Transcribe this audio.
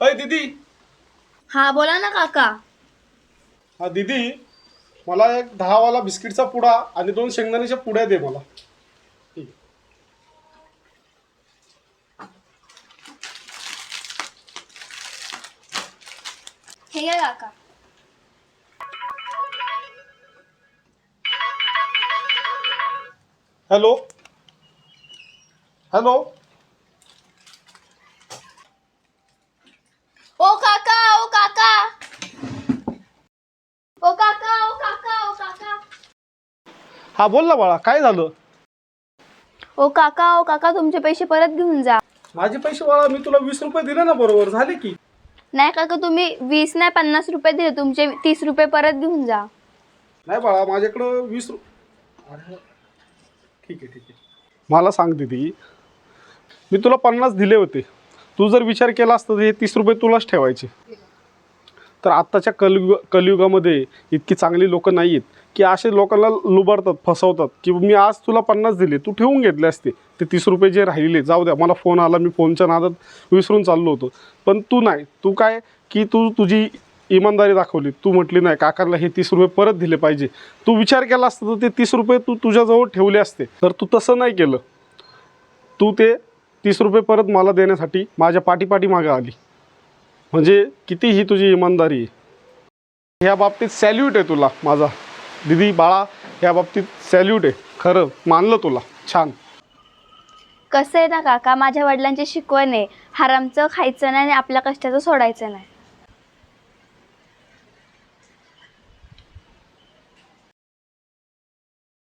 अय दीदी. हा बोला ना काका. हा दीदी मला एक दहावाला बिस्किटचा पुडा आणि दोन शेंगदाण्याच्या पुड्या दे मला. ठीक. हे घ्या काका. हॅलो. हॅलो. ओ काका ओ काका. ओ काका ओ काका ओ काका. हा बोल ना बाळा काय झालं? ओ काका ओ काका तुमचे पैसे परत घेऊन जा. माझे पैसे बाळा मी तुला वीस रुपये दिले ना बरोबर झाले की? नाही काका तुम्ही वीस नाही पन्नास रुपये दिले तुमचे तीस रुपये परत घेऊन जा. नाही बाळा माझ्याकडं वीस रु अरे, ठीक आहे ठीक आहे. मला सांग दीदी मी तुला पन्नास दिले होते. तू जर विचार केला असता तर हे तीस रुपये तुलाच ठेवायचे. तर आत्ताच्या कलयुग कलयुगामध्ये इतकी चांगली लोकं नाही आहेत की असे लोकांना लुबाडतात फसवतात की मी आज तुला पन्नास दिले तू ठेवून घेतले असते. ते तीस रुपये जे राहिलेले जाऊ द्या मला फोन आला मी फोनच्या नादात विसरून चाललो होतो. पण तू नाही तू काय की तू तुझी इमानदारी दाखवली. तू म्हटली नाही काकांना हे तीस रुपये परत दिले पाहिजे. तू विचार केला असता तर ते तीस रुपये तू तुझ्याजवळ ठेवले असते. तर तू तसं नाही केलं. तू ते तीस रुपये परत मला देण्यासाठी माझ्या पाठीपाठी मागं आली. म्हणजे किती ही तुझी इमानदारी आहे. ह्या बाबतीत सॅल्यूट आहे तुला माझा. दिदी बाळा ह्या बाबतीत सॅल्यूट आहे. खरं मानलं तुला. छान. कसं आहे ना काका माझ्या वडिलांची शिकवण आहे. हरामचं खायचं नाही आणि आपल्या कष्टाचं सोडायचं नाही.